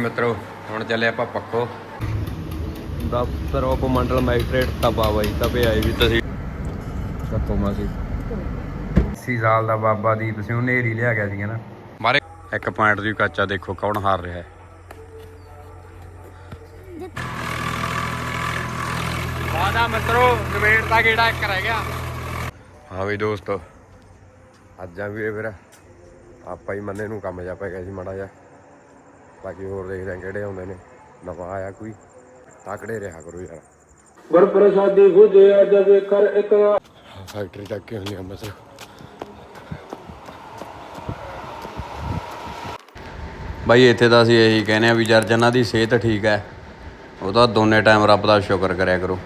ਮਿੱਤਰੋ ਹੁਣ ਚੱਲੇ ਆਪਾਂ ਪੱਕੋ ਦਫ਼ਤਰ ਉਪ ਮੰਡਲ ਮੈਜਿਸਟ੍ਰੇਟ ਤਪਾ ਬਾਈ ਤਪੇ ਆਏ ਵੀ ਤੁਸੀਂ। ਕੱਪੋ ਮਾਸੀ। ਸੀ ਸਾਲ ਦਾ ਬਾਬਾ ਦੀਪ ਸਿੰਘ ਨੇਰੀ ਲਿਆ ਗਿਆ ਸੀਗਾ ਨਾ। ਮਾਰੇ। ਇੱਕ ਪੁਆਇੰਟ ਦੀ ਕੱਚਾ ਦੇਖੋ ਕੌਣ ਹਾਰ ਰਿਹਾ ਹੈ। ਵਾਦਾ ਮਿੱਤਰੋ ਨਵੇੜ ਦਾ ਗੇੜਾ ਇੱਕ ਰਹਿ ਗਿਆ। ਹਾਂ ਵੀ ਦੋਸਤੋ ਅੱਜ ਆ ਵੀ ਫਿਰ ਆਪਾਂ ਹੀ ਮੰਨੇ ਨੂੰ ਕੰਮ ਜਾ ਪੈ ਗਿਆ ਸੀ ਮਾੜਾ ਜਿਹਾ। ਬਾਕੀ ਹੋਰ ਦੇਖਦੇ ਆ ਕਿਹੜੇ ਆਉਂਦੇ ਨੇ। ਨਵਾਂ ਆਇਆ ਕੋਈ ਤਾਕੜੇ ਰਿਹਾ ਕਰੋ ਯਾਰ। ਗੁਰ ਪ੍ਰਸਾਦੀ ਬੁਝਿਆ ਜਦ ਕਰ ਇਕ ਫੈਕਟਰੀ ਤੱਕ ਕਿਉਂ ਨਹੀਂ ਮਤਲਬ ਬਾਈ ਇੱਥੇ ਤਾਂ ਅਸੀਂ ਇਹੀ ਕਹਿੰਦੇ ਆ ਵੀ ਜਰ ਜਿਨ੍ਹਾਂ ਦੀ ਸਿਹਤ ਠੀਕ ਹੈ ਉਹ ਤਾਂ ਦੋਨੇ ਟਾਈਮ ਰੱਬ ਦਾ ਸ਼ੁਕਰ ਕਰਿਆ ਕਰੋ।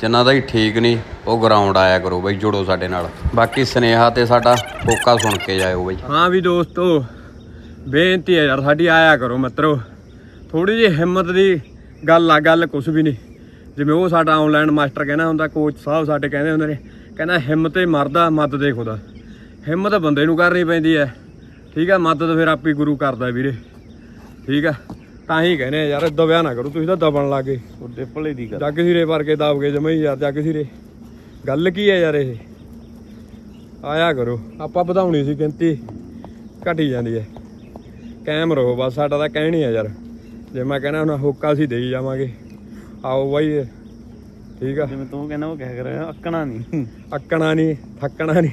ਜਿਨ੍ਹਾਂ ਦਾ ਹੀ ਠੀਕ ਨਹੀਂ ਉਹ ਗਰਾਊਂਡ ਆਇਆ ਕਰੋ ਬਾਈ ਜੁੜੋ ਸਾਡੇ ਨਾਲ। ਬਾਕੀ ਸਨੇਹਾ ਤੇ ਸਾਡਾ ਹੋਕਾ ਸੁਣ ਕੇ ਜਾਇਓ ਬਾਈ। ਹਾਂ ਵੀ ਦੋਸਤੋ ਬੇਨਤੀ ਹੈ ਯਾਰ ਸਾਡੀ ਆਇਆ ਕਰੋ ਮਿੱਤਰੋ। ਥੋੜੀ ਜਿਹੀ ਹਿੰਮਤ ਦੀ ਗੱਲ ਆ ਗੱਲ ਕੁਝ ਵੀ ਨਹੀਂ। ਜਿਵੇਂ ਉਹ ਸਾਡਾ ਆਨਲਾਈਨ ਮਾਸਟਰ ਕਹਿੰਦਾ ਹੁੰਦਾ ਕੋਚ ਸਾਹਿਬ ਸਾਡੇ ਕਹਿੰਦੇ ਹੁੰਦੇ ਨੇ ਕਹਿੰਦਾ ਹਿੰਮਤ ਹੀ ਮਰਦਾ ਮਦਦ ਦੇ ਖੁਦਾ। ਹਿੰਮਤ ਬੰਦੇ ਨੂੰ ਕਰਨੀ ਪੈਂਦੀ ਹੈ। ਠੀਕ ਹੈ ਮਦਦ ਫਿਰ ਆਪੇ ਗੁਰੂ ਕਰਦਾ ਵੀਰੇ। ਠੀਕ ਆ ਤਾਂ ਹੀ ਕਹਿੰਦੇ ਯਾਰ ਦਬਿਆ ਨਾ ਕਰੋ ਤੁਸੀਂ ਤਾਂ ਦਬਣ ਲੱਗੇ ਉਹਦੇ ਭਲੇ ਦੀ ਗੱਲ। ਜੱਗ ਸਿਰੇ ਕੇ ਦਬ ਕੇ ਜਮਈ ਯਾਰ ਜੱਗ ਸਿਰੇ। ਗੱਲ ਕੀ ਹੈ ਯਾਰ ਇਹ? ਆਇਆ ਕਰੋ ਆਪਾਂ ਵਧਾਉਣੀ ਸੀ ਗਿਣਤੀ। ਘਟੀ ਜਾਂਦੀ ਹੈ। ਕਾਇਮ ਰਹੋ ਬਸ ਸਾਡਾ ਤਾਂ ਕਹਿਣੀ ਹੈ ਯਾਰ। ਜੇ ਮੈਂ ਕਹਿਣਾ ਹੁਣ ਹੋਕਾ ਅਸੀਂ ਦੇਈ ਜਾਵਾਂਗੇ। ਆਓ ਬਾਈ ਠੀਕ ਆ। ਜਿਵੇਂ ਤੂੰ ਕਹਿੰਦਾ ਉਹ ਕਹਿ ਕਰ ਅੱਕਣਾ ਨਹੀਂ। ਅੱਕਣਾ ਨਹੀਂ ਥੱਕਣਾ ਨਹੀਂ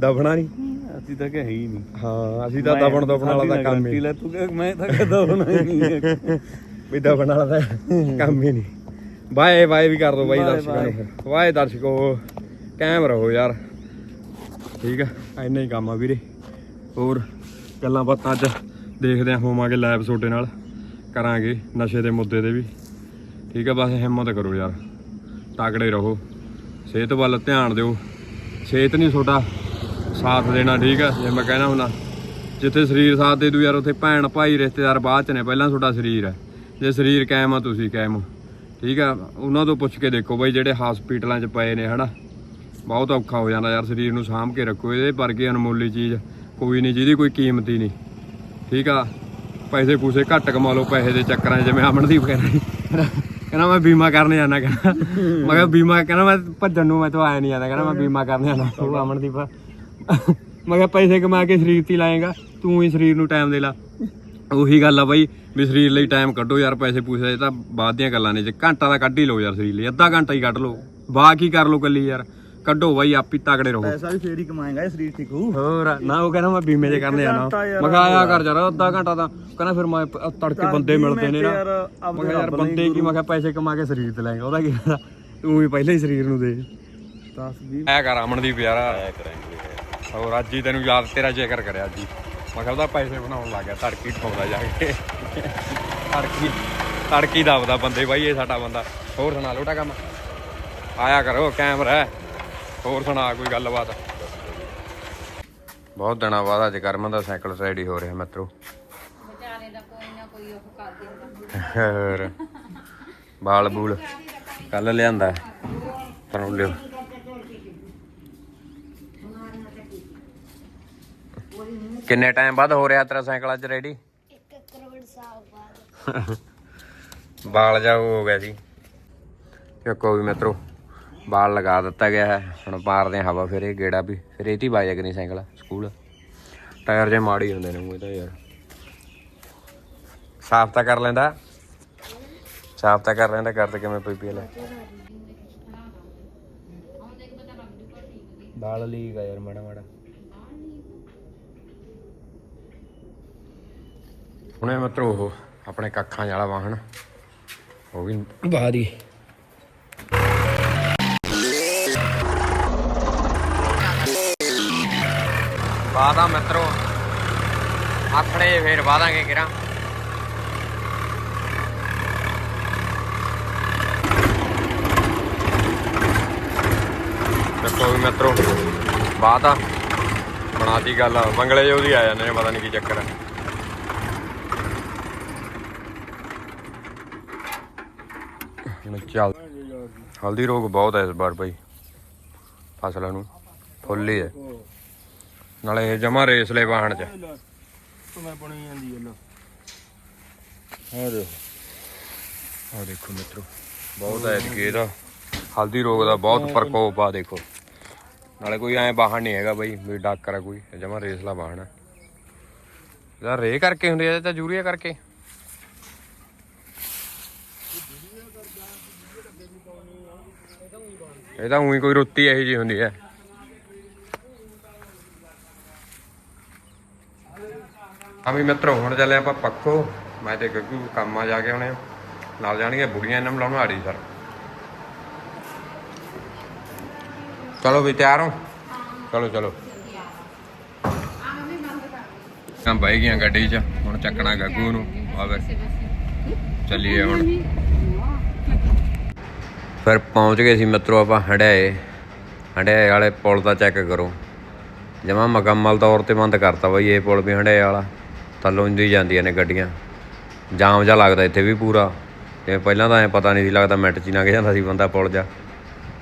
ਦਬਣਾ ਨਹੀਂ। ਅਸੀਂ ਤਾਂ ਕਹੇ ਹੀ ਨਹੀਂ। ਹਾਂ ਅਸੀਂ ਤਾਂ ਦਬਣ ਦਬਣ ਵਾਲਾ ਤਾਂ ਕੰਮ ਹੀ ਲੈ ਤੂੰ ਕਹਿ ਮੈਂ ਤਾਂ ਕਹਦਾ ਹੋਣਾ ਹੀ ਨਹੀਂ ਵੀ ਦਬਣ ਵਾਲਾ ਤਾਂ ਕੰਮ ਹੀ ਨਹੀਂ। ਬਾਏ ਬਾਏ ਵੀ ਕਰ ਦੋ ਬਾਈ ਦਰਸ਼ਕਾਂ ਨੂੰ। ਬਾਏ ਦਰਸ਼ਕੋ ਕਾਇਮ ਰਹੋ ਯਾਰ। ਠੀਕ ਆ ਇੰਨਾ ਹੀ ਕੰਮ ਆ ਵੀਰੇ। ਹੋਰ ਗੱਲਾਂ ਬਾਤਾਂ ਅੱਜ। ਦੇਖਦੇ ਆ ਹੋਵਾਂਗੇ ਲਾਈਵ ਤੁਹਾਡੇ ਨਾਲ, ਕਰਾਂਗੇ ਨਸ਼ੇ ਦੇ ਮੁੱਦੇ ਤੇ ਵੀ। ਠੀਕ ਆ, ਬਸ ਹਿੰਮਤ ਕਰੋ ਯਾਰ, ਤਾਕੜੇ ਰਹੋ। ਸਿਹਤ ਵੱਲ ਧਿਆਨ ਦਿਓ। ਸਿਹਤ ਨਹੀਂ ਤੁਹਾਡਾ ਸਾਥ ਦੇਣਾ, ਠੀਕ ਆ, ਜੇ ਮੈਂ ਕਹਿਣਾ ਹੁੰਦਾ ਜਿੱਥੇ ਸਰੀਰ ਸਾਥ ਦੇ ਦੂ ਯਾਰ, ਉੱਥੇ ਭੈਣ, ਭਾਈ, ਰਿਸ਼ਤੇਦਾਰ ਬਾਅਦ ਚ ਨੇ, ਪਹਿਲਾਂ ਤੁਹਾਡਾ ਸਰੀਰ ਹੈ। ਜੇ ਸਰੀਰ ਕਾਇਮ ਆ, ਤੁਸੀਂ ਕਾਇਮ ਠੀਕ ਆ, ਉਹਨਾਂ ਤੋਂ ਪੁੱਛ ਕੇ ਦੇਖੋ ਬਈ, ਜਿਹੜੇ ਹਸਪੀਟਲਾਂ 'ਚ ਪਏ ਨੇ, ਹਨਾ। ਬਹੁਤ ਔਖਾ ਹੋ ਜਾਂਦਾ ਯਾਰ, ਸਰੀਰ ਨੂੰ ਸਾਂਭ ਕੇ ਰੱਖੋ, ਇਹਦੇ ਵਰਗੀ ਅਨਮੋਲੀ ਚੀਜ਼ ਕੋਈ ਨਹੀਂ ਜਿਹਦੀ ਕੋਈ ਕੀਮਤ ਹੀ ਨਹੀਂ ਠੀਕ ਆ? ਪੈਸੇ ਪੂਸੇ ਘੱਟ ਕਮਾ ਲਓ, ਪੈਸੇ ਦੇ ਚੱਕਰਾਂ 'ਚ, ਜਿਵੇਂ ਅਮਨਦੀਪ ਕਹਿੰਦਾ ਕਹਿੰਦਾ, ਮੈਂ ਬੀਮਾ ਕਰਨ ਜਾਣਾ, ਕਹਿੰਦਾ। ਮੈਂ ਕਿਹਾ, ਬੀਮਾ, ਕਹਿੰਦਾ, ਮੈਂ ਭੱਜਣ ਨੂੰ, ਮੈਂ ਤਾਂ ਆਇਆ ਨਹੀਂ ਜਾਂਦਾ, ਕਹਿੰਦਾ, ਮੈਂ ਬੀਮਾ ਕਰਨ ਜਾਣਾ, ਉਹ ਅਮਨਦੀਪ। ਮੈਂ ਕਿਹਾ, ਪੈਸੇ ਕਮਾ ਕੇ ਸਰੀਰ ਤੇ ਹੀ ਲਾਏਗਾ, ਤੂੰ ਹੀ ਸਰੀਰ ਨੂੰ ਟਾਈਮ ਦੇ ਲਾ। ਉਹੀ ਗੱਲ ਆ ਬਾਈ, ਵੀ ਸਰੀਰ ਲਈ ਟਾਈਮ ਕੱਢੋ ਯਾਰ, ਪੈਸੇ ਪੂਸੇ ਇਹ ਤਾਂ ਬਾਅਦ ਦੀਆਂ ਗੱਲਾਂ ਨੇ। ਜੇ ਘੰਟਾ ਦਾ ਕੱਢ ਹੀ ਲਓ ਯਾਰ ਸਰੀਰ ਲਈ, ਅੱਧਾ ਘੰਟਾ ਹੀ ਕੱਢ ਲਓ। ਬਾਕੀ ਹੀ ਕਰ ਲਓ ਕੱਲੀ ਯਾਰ। ਕੱਢੋ ਬਾਈ ਆਪ ਹੀ ਤਗੜੇ ਰਹੋ। ਪੈਸਾ ਵੀ ਫੇਰ ਹੀ ਕਮਾਏਗਾ ਇਹ ਸਰੀਰ ਠੀਕ ਹੋਊ। ਹੋਰ ਨਾ ਉਹ ਕਹਿੰਦਾ ਮੈਂ ਬੀਮੇ ਜੇ ਕਰਨੇ ਜਾਣਾ ਘੰਟਾ ਯਾਰ ਮੈਂ ਕਿਹਾ ਆਇਆ ਕਰ ਯਾਰ ਅੱਧਾ ਘੰਟਾ ਤਾਂ। ਕਹਿੰਦਾ ਫਿਰ ਮੈਂ ਤੜਕੇ ਬੰਦੇ ਮਿਲਦੇ ਨੇ ਨਾ। ਮੈਂ ਯਾਰ ਬੰਦੇ ਕੀ ਮੈਂ ਕਿਹਾ ਪੈਸੇ ਕਮਾ ਕੇ ਸਰੀਰ ਤੇ ਲਾਏਗਾ ਉਹਦਾ ਕੀ? ਤੂੰ ਵੀ ਪਹਿਲਾਂ ਹੀ ਸਰੀਰ ਨੂੰ ਦੇ। 10 20 ਆਇਆ ਕਰ ਅਮਨਦੀਪ ਯਾਰ। ਆਇਆ ਕਰਾਂਗੇ ਹੋਰ ਅੱਜ ਹੀ ਤੈਨੂੰ ਯਾਦ ਤੇਰਾ ਜ਼ਿਕਰ ਕਰਿਆ ਅੱਜ ਹੀ। ਮੈਂ ਕਿਹਾ ਉਹਦਾ ਪੈਸੇ ਬਣਾਉਣ ਲੱਗ ਗਿਆ ਤੜਕੀ ਠਾਉਂਦਾ ਜਾ ਕੇ। ਤੜਕੀ ਤੜਕੀ ਦਬਦਾ ਬੰਦੇ ਬਾਈ ਇਹ ਸਾਡਾ ਬੰਦਾ। ਹੋਰ ਸੁਣਾ ਲੋਟਾ ਕੰਮ? ਆਇਆ ਕਰੋ ਕੈਮਰਾ। ਹੋਰ ਸੁਣਾ ਕੋਈ ਗੱਲਬਾਤ? ਬਹੁਤ ਦਿਨਾਂ ਬਾਅਦ ਅੱਜ ਕਰਮਨ ਦਾ ਸਾਈਕਲ ਸਾਈਡ ਹੀ ਹੋ ਰਿਹਾ ਮਿੱਤਰੋ। ਵਿਚਾਰੇ ਦਾ ਕੋਈ ਨਾ ਕੋਈ ਉਹ ਕਰ ਦਿੰਦਾ। ਹੋਰ। ਬਾਲ ਬੂਲ ਕੱਲ ਲਿਆਂਦਾ। ਪਰੋਂ ਲਿਓ। ਕਿੰਨੇ ਟਾਈਮ ਬਾਅਦ ਹੋ ਰਿਹਾ ਤੇਰਾ ਸਾਈਕਲ ਅੱਜ ਰੈਡੀ ਇੱਕ ਕਰੋੜ ਸਾਲ ਬਾਅਦ। ਬਾਲ ਜਾ ਹੋ ਗਿਆ ਸੀ। ਤੇ ਕੋਈ ਮਿੱਤਰੋ। ਬਾਲ ਲਗਾ ਦਿੱਤਾ ਗਿਆ ਹੈ। ਹੁਣ ਮਾਰਦੇ ਹਾਂ ਹਵਾ ਫਿਰ ਇਹ ਗੇੜਾ ਵੀ। ਫਿਰ ਇਹ ਤੀ ਬਾਜਿਆ ਕਿ ਨਹੀਂ ਸਾਈਕਲ ਸਕੂਲ। ਟਾਇਰ ਜੇ ਮਾੜੀ ਹੁੰਦੇ ਨੇ ਉਹ ਤਾਂ ਯਾਰ। ਸਾਫ਼ ਤਾਂ ਕਰ ਲੈਂਦਾ। ਸਾਫ਼ ਤਾਂ ਕਰ ਲੈਂਦਾ, ਕਰ ਕਿਵੇਂ ਪੀ ਪੀ ਲੈ ਬਾਲ ਲੀਕ ਆ ਯਾਰ, ਮਾੜਾ ਮਾੜਾ। ਹੁਣੇ ਮਿੱਤਰੋ ਉਹ, ਆਪਣੇ ਕੱਖਾਂ ਵਾਲਾ ਵਾਹਨ। ਉਹ ਵੀ ਬਾਹਰ ਹੀ। ਵਾਦਾ ਮਿੱਤਰੋ। ਆਖੜੇ ਫੇਰ ਵਾਦਾਂਗੇ ਕਿਰਾਂ ਦੇਖੋ ਵੀ ਮਿੱਤਰੋ ਬਾਤ ਆ ਬਣਾਤੀ ਗੱਲ। ਮੰਗਲੇ ਜੋ ਦੀ ਆ ਜਾਂਦੇ ਨੇ, ਪਤਾ ਨਹੀਂ ਕੀ ਚੱਕਰ ਹੈ ਚੱਲ। ਹਲਦੀ ਰੋਗ ਬਹੁਤ ਹੈ ਇਸ ਵਾਰ ਭਾਈ ਫਸਲਾਂ ਨੂੰ। ਫੁੱਲੀ ਹੈ ਨਾਲੇ ਇਹ ਜਮਾ ਰੇਸਲੇ ਵਾਹਣ ਚ। ਮੈਂ ਬਣੀ ਜਾਂਦੀ ਹੈ ਲੋ ਹਾਂ ਦੇ ਆ ਦੇਖੋ ਮਿੱਤਰੋ, ਬਹੁਤ ਹੈ ਇਹਦਾ ਹਲਦੀ ਰੋਗ ਦਾ ਬਹੁਤ ਪ੍ਰਕੋਪ ਆ ਦੇਖੋ। ਨਾਲੇ ਕੋਈ ਐ ਬਾਹਰ ਨਹੀਂ ਹੈਗਾ ਬਈ, ਵੀ ਡਾਕਰ ਆ ਕੋਈ ਜਮਾ ਰੇਸਲਾ ਬਾਹਣ ਆ। ਇਹਦਾ ਰੇ ਕਰਕੇ ਹੁੰਦੇ ਆ ਤਾਂ ਯੂਰੀਆ ਕਰਕੇ। ਇਹ ਤਾਂ ਉਹੀ ਕੋਈ ਰੁੱਤੀ ਇਹੋ ਜੀ ਹੁੰਦੀ ਹੈ ਹਾਂ ਮਿੱਤਰੋ, ਹੁਣ ਚੱਲੇ ਆਪਾਂ ਪੱਖੋ ਮੈਂ ਤੇ ਗੱਗੂ ਕੰਮ ਆ ਜਾ ਕੇ ਆਉਣੇ ਆ। ਨਾਲ ਜਾਣਗੇ ਬੁੜੀਆਂ ਇਹਨਾਂ ਬੁਲਾਉਣ ਆੜੀ ਸਰ। ਚਲੋ ਵੀ ਤਿਆਰ ਹੋ? ਚਲੋ ਚਲੋ। ਤਾਂ ਬਾਈ ਗਈਆਂ ਗੱਡੀ 'ਚ। ਹੁਣ ਚੱਕਣਾ ਗੱਗੂ ਨੂੰ। ਆਵੇ ਚੱਲੀਏ ਹੁਣ। ਫਿਰ ਪਹੁੰਚ ਗਏ ਸੀ ਮਿੱਤਰੋ ਆਪਾਂ ਹੰਡਿਆਏ। ਹੰਡਿਆਏ ਵਾਲੇ ਪੁਲ ਦਾ ਚੈੱਕ ਕਰੋ। ਜਮਾ ਮੁਕੰਮਲ ਤੌਰ ਤੇ ਬੰਦ ਕਰਤਾ ਬਈ ਇਹ ਪੁਲ ਵੀ ਹੰਡਿਆਏ ਵਾਲਾ। ਥੱਲੋਂ ਦੀ ਜਾਂਦੀਆਂ ਨੇ ਗੱਡੀਆਂ। ਜਾਮ ਜਿਹਾ ਲੱਗਦਾ ਇੱਥੇ ਵੀ ਪੂਰਾ। ਤੇ ਪਹਿਲਾਂ ਤਾਂ ਐ ਪਤਾ ਨਹੀਂ ਸੀ ਲੱਗਦਾ ਮਿੰਟ 'ਚ ਹੀ ਲੰਘ ਜਾਂਦਾ ਸੀ ਬੰਦਾ ਪੁਲ ਜਾ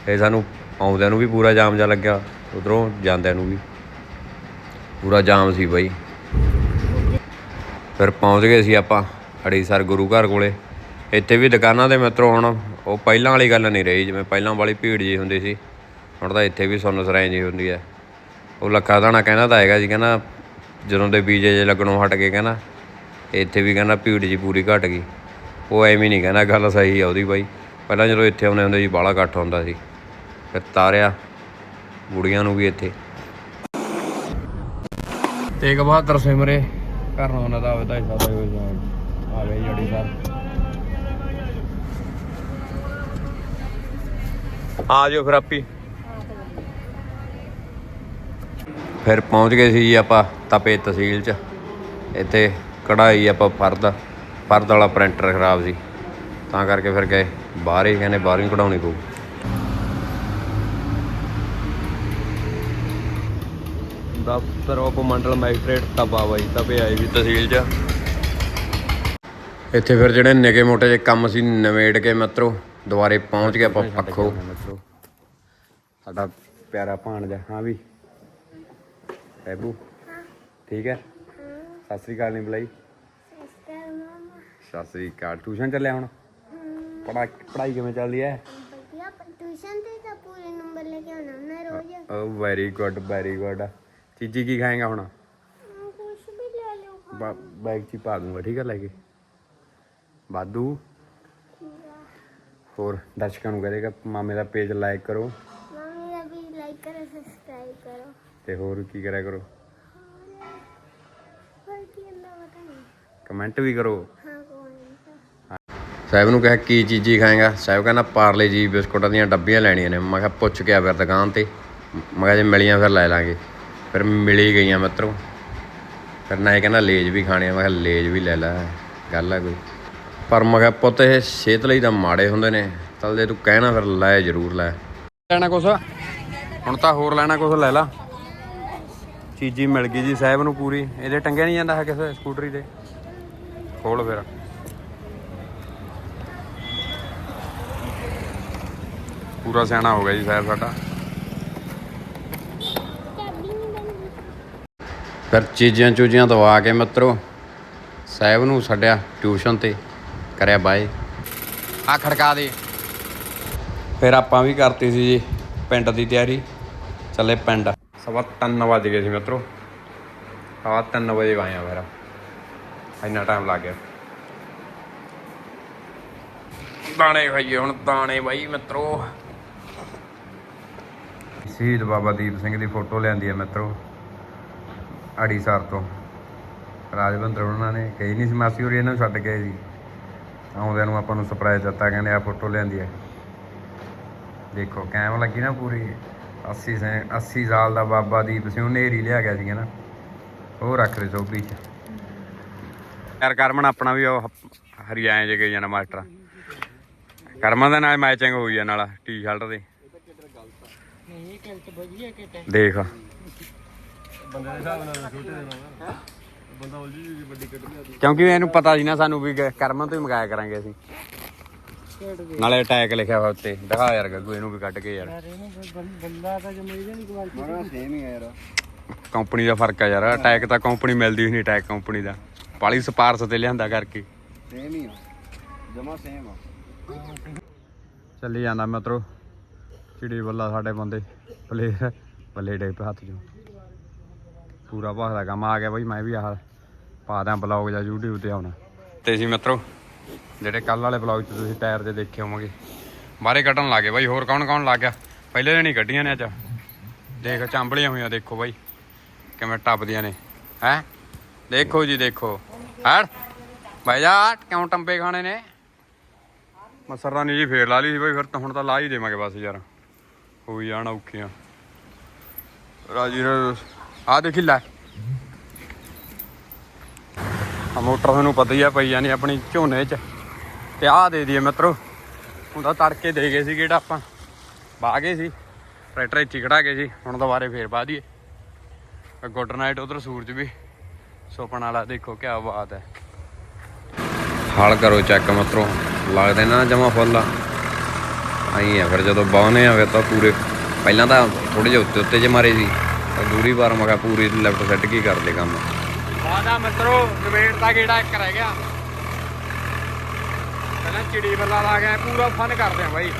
ਇਹ ਸਾਨੂੰ ਆਉਂਦਿਆਂ ਨੂੰ ਵੀ ਪੂਰਾ ਜਾਮ ਜਿਹਾ ਲੱਗਿਆ, ਉਧਰੋਂ ਜਾਂਦਿਆਂ ਨੂੰ ਵੀ। ਪੂਰਾ ਜਾਮ ਸੀ ਬਈ। ਫਿਰ ਪਹੁੰਚ ਗਏ ਸੀ ਆਪਾਂ ਅੜੀਸਰ ਗੁਰੂ ਘਰ ਕੋਲੇ। ਇੱਥੇ ਵੀ ਦੁਕਾਨਾਂ ਦੇ ਮਿੱਤਰੋ ਹੁਣ ਉਹ ਪਹਿਲਾਂ ਵਾਲੀ ਗੱਲ ਨਹੀਂ ਰਹੀ, ਜਿਵੇਂ ਪਹਿਲਾਂ ਵਾਲੀ ਭੀੜ ਜੀ ਹੁੰਦੀ ਸੀ। ਹੁਣ ਤਾਂ ਇੱਥੇ ਵੀ ਸੁੰਨ ਸਰਾਈ ਜੀ ਹੁੰਦੀ ਹੈ। ਉਹ ਲੱਖਾ ਦਾਣਾ ਕਹਿੰਦਾ ਤਾਂ ਹੈਗਾ ਜੀ ਕਹਿੰਦਾ ਜਦੋਂ ਦੇ ਬੀਜੇ ਜੇ ਲੱਗਣੋਂ ਹਟ ਗਏ ਕਹਿੰਦਾ ਇੱਥੇ ਵੀ ਕਹਿੰਦਾ ਭੀੜ ਜੀ ਪੂਰੀ ਘਟ ਗਈ। ਉਹ ਐਵੇਂ ਨਹੀਂ ਕਹਿੰਦਾ ਗੱਲ ਸਹੀ ਆ ਉਹਦੀ ਬਾਈ। ਪਹਿਲਾਂ ਜਦੋਂ ਇੱਥੇ ਆਉਂਦੇ ਹੁੰਦੇ ਸੀ ਬਾਹਲਾ ਇਕੱਠ ਹੁੰਦਾ ਸੀ। ਫਿਰ ਤਾਰਿਆ ਬੁੜੀਆਂ ਨੂੰ ਵੀ ਇੱਥੇ। ਤੇਗ ਬਹਾਦਰ ਸਿਮਰੇ ਕਰਨਾ ਉਹਨਾਂ ਦਾ ਵਧਾਈ ਸਾਦਾ ਹੋ ਜਾ ਆ ਗਏ ਜੜੀ ਸਾਹਿਬ। ਆ ਜਾਓ ਫਿਰ ਆਪੀ। ਫਿਰ ਪਹੁੰਚ ਗਏ ਸੀ ਜੀ ਆਪਾਂ। ਤਪੇ ਤਹਿਸੀਲ ਚ। ਇੱਥੇ ਕਢਾਈ ਆਪਾਂ ਫਰਦ ਫਰਦ ਵਾਲਾ ਪ੍ਰਿੰਟਰ ਖਰਾਬ ਸੀ। ਤਾਂ ਕਰਕੇ ਫਿਰ ਗਏ। ਬਾਹਰ ਹੀ ਕਹਿੰਦੇ ਬਾਹਰੋਂ ਕਢਾਉਣੀ ਪਊ। ਦਫ਼ਤਰ ਉਪ ਮੰਡਲ ਮੈਜਿਸਟ੍ਰੇਟ ਤਪਾ ਬਾਈ, ਤਪੇ ਆਈ ਵੀ ਤਹਿਸੀਲ ਚ। ਇੱਥੇ ਫਿਰ ਜਿਹੜੇ ਨਿਕੇ ਮੋਟੇ ਜਿਹੇ ਕੰਮ ਸੀ ਨਵੇੜ ਕੇ ਮਿੱਤਰੋ, ਦੁਬਾਰੇ ਪਹੁੰਚ ਗਏ ਆਪਾਂ ਪੱਖੋ। ਮਿੱਤਰੋ ਸਾਡਾ ਪਿਆਰਾ ਭਾਣਜਾ, ਹਾਂ ਵੀ। ਬੈਬੂ ਠੀਕ ਹੈ? ਸਤਿ ਸ੍ਰੀ ਅਕਾਲ ਨਹੀਂ ਬੁਲਾਈ ਸਤਿ ਸ੍ਰੀ ਅਕਾਲ ਟਿਊਸ਼ਨ ਚੱਲਿਆ ਹੁਣ? ਪੜਾ ਪੜਾਈ ਕਿਵੇਂ ਚੱਲਦੀ ਹੈ? ਵਧੀਆ ਟਿਊਸ਼ਨ ਤੇ ਤਾਂ ਪੂਰੇ ਨੰਬਰ ਲੈ ਕੇ ਆਉਣਾ ਹੁੰਦਾ ਰੋਜ਼। ਓ ਵੈਰੀ ਗੁੱਡ ਵੈਰੀ ਗੁੱਡ ਚੀਜੀ ਕੀ ਖਾਏਗਾ ਹੁਣ? ਕੁਝ ਵੀ ਲੈ ਲਓ ਬੈਗ 'ਚ ਪਾ ਦੂੰਗਾ ਠੀਕ ਹੈ ਲੈ ਕੇ। ਬਾਦੂ ਹੋਰ ਦਰਸ਼ਕਾਂ ਨੂੰ ਕਹੇਗਾ ਮਾਮੇ ਦਾ ਪੇਜ ਲਾਈਕ ਕਰੋ। ਮੰਮੀ ਦਾ ਵੀ ਲਾਈਕ ਕਰੋ ਸਬਸਕ੍ਰਾਈਬ ਕਰੋ। ਤੇ ਹੋਰ ਕੀ ਕਰਿਆ ਕਰੋ? ਕਮੈਂਟ ਵੀ ਕਰੋ। ਹਾਂ ਕੋਈ ਨਹੀਂ ਸਾਹਿਬ ਨੂੰ ਕਿਹਾ ਕੀ ਚੀਜ਼ੀ ਖਾਏਗਾ? ਸਾਹਿਬ ਕਹਿੰਦਾ ਪਾਰਲੇ ਜੀ ਬਿਸਕੁਟਾਂ ਦੀਆਂ ਡੱਬੀਆਂ ਲੈਣੀਆਂ ਨੇ। ਮੈਂ ਕਿਹਾ ਪੁੱਛ ਕੇ ਆ ਫਿਰ ਦੁਕਾਨ ਤੇ। ਮੈਂ ਕਿਹਾ ਜੇ ਮਿਲੀਆਂ ਫਿਰ ਲੈ ਲਾਂਗੇ। ਫਿਰ ਮਿਲੀ ਗਈਆਂ ਮਿੱਤਰੋ। ਫਿਰ ਨਾ ਇਹ ਕਹਿੰਦਾ ਲੇਜ ਵੀ ਖਾਣੇ ਆ। ਮੈਂ ਕਿਹਾ ਲੇਜ ਵੀ ਲੈ ਲੈ ਗੱਲ ਆ ਕੋਈ। ਪਰ ਮੈਂ ਕਿਹਾ ਪੁੱਤ ਇਹ ਸਿਹਤ ਲਈ ਤਾਂ ਮਾੜੇ ਹੁੰਦੇ ਨੇ। ਚੱਲ ਜੇ ਤੂੰ ਕਹਿਣਾ ਫਿਰ ਲੈ ਜ਼ਰੂਰ ਲੈ। ਲੈਣਾ ਕੁਛ? ਹੁਣ ਤਾਂ ਹੋਰ ਲੈਣਾ ਕੁਛ ਲੈ ਲਾ। ਚੀਜ਼ੀ ਮਿਲ ਗਈ ਜੀ ਸਾਹਿਬ ਨੂੰ ਪੂਰੀ। ਇਹਦੇ ਟੰਗੇ ਨਹੀਂ ਜਾਂਦਾ ਹੈ ਕਿਸੇ ਸਕੂਟਰੀ ਤੇ? ਖੋਲ ਫਿਰ। ਪੂਰਾ ਸਿਆਣਾ ਹੋ ਗਿਆ ਜੀ ਸਾਹਿਬ ਸਾਡਾ। ਫਿਰ ਚੀਜ਼ਾਂ ਚੂਜੀਆਂ ਦਵਾ ਕੇ ਮਿੱਤਰੋ, ਸਾਹਿਬ ਨੂੰ ਛੱਡਿਆ ਟਿਊਸ਼ਨ ਤੇ, ਕਰਿਆ ਬਾਏ। ਆ ਖੜਕਾ ਦੇ। ਫਿਰ ਆਪਾਂ ਵੀ ਕਰਤੀ ਸੀ ਜੀ, ਪਿੰਡ ਦੀ ਤਿਆਰੀ, ਚੱਲੇ ਪਿੰਡ। ਸਵਾ ਤਿੰਨ ਵਜ ਗਏ ਸੀ ਮਿੱਤਰੋ। ਸਵਾ ਤਿੰਨ ਵਜੇ ਆਏ ਆ ਫਿਰ। ਇੰਨਾ ਟਾਈਮ ਲੱਗ ਗਿਆ। ਦਾਣੇ ਖਾਈਏ ਹੁਣ, ਦਾਣੇ ਬਾਈ ਮਿੱਤਰੋ। ਸ਼ਹੀਦ ਬਾਬਾ ਦੀਪ ਸਿੰਘ ਦੀ ਫੋਟੋ ਲਿਆਂਦੀ ਹੈ ਮਿੱਤਰੋ, ਅੜੀਸਰ ਤੋਂ। ਰਾਜਵੰਦਰ ਉਹਨਾਂ ਨੇ ਕਹੀ ਨਹੀਂ ਸੀ, ਮਾਸੀ ਹੋਰੀ ਇਹਨਾਂ ਨੂੰ ਛੱਡ ਗਏ ਸੀ। ਆਉਂਦਿਆਂ ਨੂੰ ਆਪਾਂ ਨੂੰ ਸਰਪ੍ਰਾਈਜ਼ ਦਿੱਤਾ, ਕਹਿੰਦੇ ਆ ਫੋਟੋ ਲਿਆਂਦੀ ਹੈ। ਦੇਖੋ, ਕੈਮ ਲੱਗੀ ਨਾ ਪੂਰੀ। 80 ਸੇ 80 ਸਾਲ ਦਾ ਬਾਬਾ ਦੀਪ ਸਿੰਘ ਨੇਰੀ ਲਿਆ ਗਿਆ ਸੀ ਨਾ ਉਹ ਰੱਖ ਦੇ ਸੋਭੀ ਚ। ਯਾਰ ਕਰਮਨ ਆਪਣਾ ਵੀ ਉਹ ਹਰਿਆਣੇ ਜੇ ਗਈ ਜਾਣਾ ਮਾਸਟਰ। ਕਰਮਨ ਦਾ ਨਾਲ ਮੈਚਿੰਗ ਹੋਈ ਹੈ ਨਾਲ ਟੀ-ਸ਼ਰਟ ਦੇ। ਦੇਖ। ਕਿਉਂਕਿ ਇਹਨੂੰ ਪਤਾ ਸੀ ਨਾ ਸਾਨੂੰ ਵੀ ਕਰਮਨ ਤੋਂ ਹੀ ਮੰਗਾਇਆ ਕਰਾਂਗੇ ਅਸੀਂ। ਨਾਲੇ ਅਟੈਕ ਲਿਖਿਆ ਹੋਇਆ ਉੱਤੇ। ਦਿਖਾ ਯਾਰ ਗੱਗੂ ਇਹਨੂੰ ਵੀ ਕੱਢ ਕੇ ਯਾਰ। ਮਾਰਾ ਸੇਮ ਹੀ ਆ ਯਾਰ। ਕੰਪਨੀ ਦਾ ਫ਼ਰਕ ਆ ਯਾਰ। ਅਟੈਕ ਤਾਂ ਕੰਪਨੀ ਮਿਲਦੀ ਹੀ ਨਹੀਂ ਅਟੈਕ ਕੰਪਨੀ ਦਾ। ਪਾਲੀ ਸਪਾਰਸ ਤੇ ਲਿਆਂਦਾ ਕਰਕੇ। ਸੇਮ ਹੀ ਆ। ਜਮਾ ਸੇਮ ਆ। ਚੱਲੀ ਜਾਂਦਾ ਮਿੱਤਰੋ। ਚਿੜੀ ਬੱਲਾ ਸਾਡੇ ਬੰਦੇ। ਪਲੇਅਰ ਬੱਲੇ ਡੇ ਹੱਥ ਚੋਂ। ਪੂਰਾ ਭਾਖਦਾ ਕੰਮ ਆ ਗਿਆ ਬਈ ਮੈਂ ਵੀ ਆਹ ਪਾ ਦਿਆਂ ਬਲੌਗ ਜਾਂ YouTube ਤੇ ਆਉਣਾ। ਤੇ ਸੀ ਮਿੱਤਰੋ ਜਿਹੜੇ ਕੱਲ ਵਾਲੇ ਬਲੌਗ 'ਚ ਤੁਸੀਂ ਟਾਇਰ ਦੇ ਦੇਖੇ ਹੋਵੋਗੇ ਬਾਹਰੇ ਕੱਢਣ ਲੱਗੇ ਬਾਈ ਹੋਰ ਕੌਣ ਕੌਣ ਲੱਗ ਗਿਆ? ਪਹਿਲੇ ਦਿਨ ਹੀ ਕੱਢੀਆਂ ਨੇ ਅੱਜ। ਦੇਖ ਚਾਂਬਲੀਆਂ ਹੋਈਆਂ ਦੇਖੋ ਬਾਈ ਕਿਵੇਂ ਟੱਪਦੀਆਂ ਨੇ। ਹੈ? ਦੇਖੋ ਜੀ, ਦੇਖੋ। ਹੜ ਬਾਈ ਜਾ ਕਿਉਂ ਟੰਬੇ ਖਾਣੇ ਨੇ? ਮਸਰਦਾਨੀ ਜੀ ਫੇਰ ਲਾ ਲਈ ਸੀ ਬਈ, ਫਿਰ ਤਾਂ ਹੁਣ ਤਾਂ ਲਾ ਹੀ ਦੇਵਾਂਗੇ ਬਸ ਯਾਰ। ਹੋਈ ਜਾਣ ਔਖੀਆਂ। ਰਾਜੀ ਆ ਦੇਖੀ ਲੈ। ਆ ਮੋਟਰ ਤੁਹਾਨੂੰ ਪਤਾ ਹੀ ਆ, ਪਈ ਜਾਨੀ ਆਪਣੀ ਝੋਨੇ 'ਚ। ਤੇ ਆਹ ਦੇ ਦਈਏ ਮਿੱਤਰੋ। ਤਾਂ ਤੜਕੇ ਦੇ ਗਏ ਸੀ ਕਿਹੜਾ ਆਪਾਂ। ਬਾਹ ਗਏ ਸੀ। ਟਰੈਕਟਰ ਇੱਥੇ ਖੜਾ ਗਏ ਸੀ। ਹੁਣ ਦੁਬਾਰੇ ਫੇਰ ਪਾ ਦਈਏ। ਗੁੱਡ ਨਾਈਟ ਉਧਰ ਸੂਰਜ ਵੀ। ਸੁਪਨ ਵਾਲਾ ਦੇਖੋ ਕੀ ਬਾਤ ਹੈ। ਹਲ ਕਰੋ ਚੈੱਕ ਮਤਰੋ ਲੱਗਦੇ ਨਾ ਜਮਾ ਫੁੱਲ। ਆਈ ਆ ਫਿਰ ਜਦੋਂ ਬਾਉਨੇ ਆ ਫਿਰ ਤਾਂ ਪੂਰੇ ਪਹਿਲਾਂ ਤਾਂ ਥੋੜੇ ਜਿਹਾ ਉੱਤੇ ਉੱਤੇ ਜੇ ਮਾਰੇ ਸੀ ਤਾਂ ਦੂਰੀ ਵਾਰ ਮਗਾ ਪੂਰੀ ਲੈਫਟ ਸੈੱਟ ਕੀ ਕਰਦੇ ਕੰਮ। ਵਾਦਾ ਮਿੱਤਰੋ ਨਵੇੜ ਦਾ ਗੇੜਾ ਇੱਕ ਰਹਿ ਗਿਆ। ਪਹਿਲਾਂ ਚਿੜੀ ਬੱਲਾ ਲਾ ਗਿਆ ਪੂਰਾ ਫਨ ਕਰਦੇ ਆ ਬਾਈ।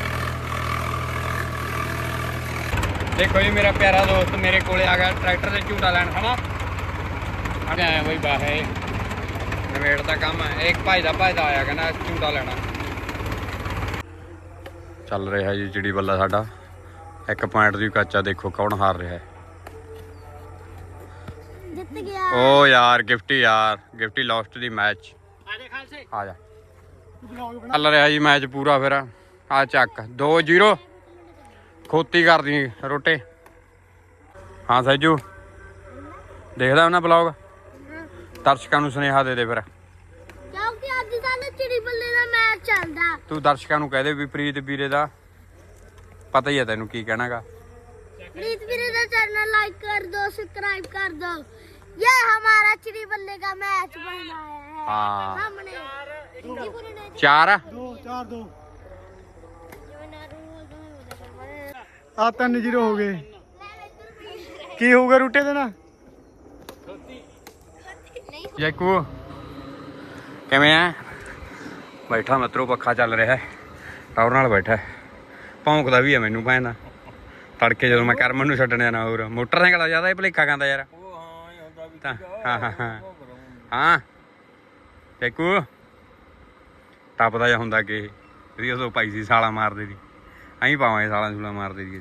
ਦੇਖੋ ਜੀ ਮੇਰਾ ਪਿਆਰਾ ਦੋਸਤ ਮੇਰੇ ਕੋਲੇ ਆ ਗਿਆ ਟਰੈਕਟਰ ਤੇ ਝੂਟਾ ਲੈਣ ਹਨਾ? ਆ ਗਿਆ ਬਾਈ ਬਾਹੇ ਨਵੇੜ ਦਾ ਕੰਮ ਹੈ। ਇੱਕ ਭਾਈ ਦਾ ਭਾਈ ਦਾ ਆਇਆ ਕਹਿੰਦਾ ਝੂਟਾ ਲੈਣਾ। ਚੱਲ ਰਿਹਾ ਜੀ ਚਿੜੀ ਬੱਲਾ ਸਾਡਾ। ਇੱਕ ਪੁਆਇੰਟ ਦੀ ਕੱਚਾ ਦੇਖੋ ਕੌਣ ਹਾਰ ਰਿਹਾ ਹੈ। ਜਿੱਤ ਗਿਆ। ਓ ਯਾਰ ਗਿਫਟੀ ਯਾਰ। ਗਿਫਟੀ ਲਾਸਟ ਦੀ ਮੈਚ ਆ ਜਾ ਚੱਲ ਰਿਹਾ ਜੀ ਮੈਚ ਪੂਰਾ ਫਿਰ। ਆ ਚੱਕ। 2-0 ਖੋਤੀ ਕਰਦੀ ਰੋਟੇ। ਹਾਂ ਸੈਜੂ ਦੇਖਦਾ ਉਹਨਾਂ ਬਲੌਗ ਦਰਸ਼ਕਾਂ ਨੂੰ ਸੁਨੇਹਾ ਦੇ ਦੇ ਫਿਰ। ਕਿਉਂਕਿ ਅੱਜ ਸਾਡਾ ਚਿੜੀ ਬੱਲੇ ਦਾ ਮੈਚ ਚੱਲਦਾ ਤੂੰ ਦਰਸ਼ਕਾਂ ਨੂੰ ਕਹਿ ਦੇ ਵੀ ਪ੍ਰੀਤ ਵੀਰੇ ਦਾ। ਪਤਾ ਹੀ ਹੈ ਤੈਨੂੰ ਕੀ ਕਹਿਣਾਗਾ। ਪ੍ਰੀਤ ਵੀਰੇ ਦਾ ਚੈਨਲ ਲਾਈਕ ਕਰ ਦਿਓ ਸਬਸਕ੍ਰਾਈਬ ਕਰ ਦਿਓ ਇਹ ਹਮਾਰਾ ਚਿੜੀ ਬੱਲੇ ਦਾ ਮੈਚ ਬਣਨਾ ਹੈ। ਹਾਂ। ਸਾਹਮਣੇ। ਕੀ ਬੋਲਣਾ ਚਾਰ ਆ? ਦੋ ਚਾਰ ਜ਼ੀਰੋ ਹੋ ਗਏ। ਕੀ ਹੋਊਗਾ ਰੂਟੇ ਦੇ ਨਾਲ? ਜੈਕੂ ਕਿਵੇਂ ਆ ਬੈਠਾ ਮਤਰੋ ਪੱਖਾ ਚੱਲ ਰਿਹਾ ਹੈ ਟਾਵਰ ਨਾਲ ਬੈਠਾ। ਭੌਂਕਦਾ ਵੀ ਆ ਮੈਨੂੰ ਪੈਂਦਾ ਤੜਕੇ ਜਦੋਂ ਮੈਂ ਕਰਮਨ ਨੂੰ ਛੱਡਣ ਜਾਣਾ ਹੋਰ। ਮੋਟਰਸਾਈਕਲ ਆ ਜ਼ਿਆਦਾ ਇਹ ਭਲੇਖਾ ਖਾਂਦਾ ਯਾਰ। ਉਹ ਹਾਂ ਇਹ ਹੁੰਦਾ ਵੀ ਤਾਂ ਹਾਂ ਹਾਂ ਹਾਂ। ਹਾਂ। ਜੈਕੂ ਟੱਪਦਾ ਜਿਹਾ ਹੁੰਦਾ ਕਿ ਇਹਦੀ ਉਦੋਂ ਪਾਈ ਸੀ ਸਾਲਾ ਮਾਰਦੇ ਦੀ। ਐਂ ਪਾਵਾਂ ਸਾਲਾ ਸੂਲਾ ਮਾਰਦੇ ਦੀ